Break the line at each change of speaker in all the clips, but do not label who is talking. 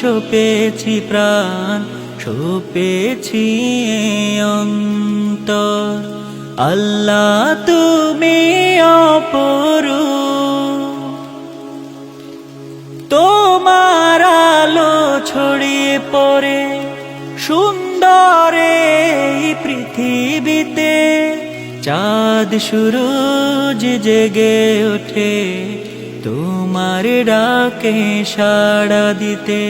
সপেছি প্রাণ সপেছি অন্তর। আল্লাহ, তুমি অপরু তোমার আলো ছড়িয়ে পড়ে সুন্দর পৃথিবীতে। চাঁদ সুরজ জেগে ওঠে তোমার ডাকে সাড়া দিতে,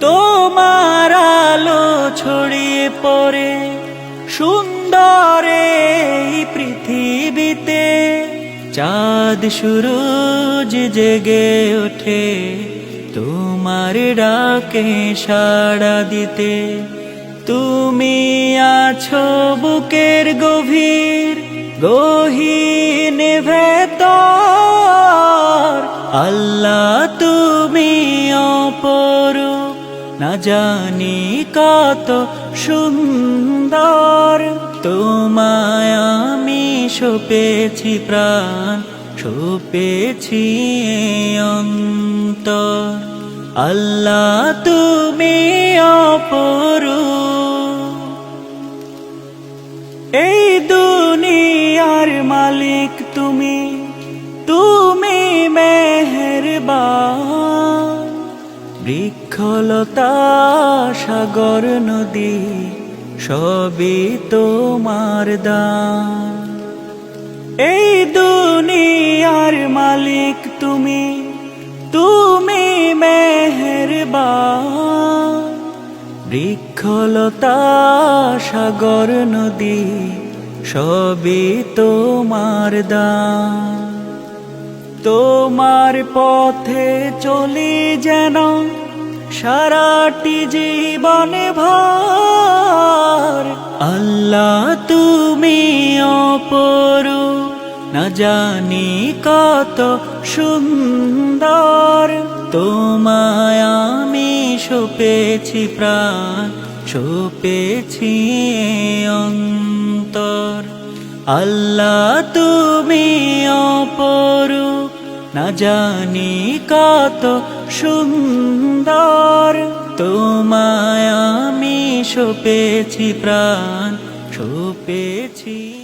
তোমার আলো ছড়িয়ে পড়ে, সুন্দর পৃথিবীতে। চাঁদ সুরজ জেগে ওঠে, তোমার ডাকে সাড়া দিতে। তুমি আছো বুকের গভীর, গহীন আল্লাহ তুমি অপরু না জানি কত সুন্দর। তোমায় আমি সপেছি প্রাণ, সপেছি অন্তর। আল্লাহ তুমি অপরু এই দুনিয়ার মালিক তুমি তুমি বৃক্ষলতা সাগর নদী, সবই তোমার দান। এই দুনিয়ার মালিক তুমি তুমি মেহেরবান। বৃক্ষলতা সাগর নদী, সবই তোমার দান। তোমার পথে চলি যেন সারাটি জীবনে ভর। আল্লাহ তুমি অপরু না জানি কত সুন্দর। তোমায় আমি সপেছি প্রাণ, সপেছি অন্তর। আল্লাহ তুমি অপরু না জানি কত সুন্দর। তোমায় আমি সপেছি প্রাণ সপেছি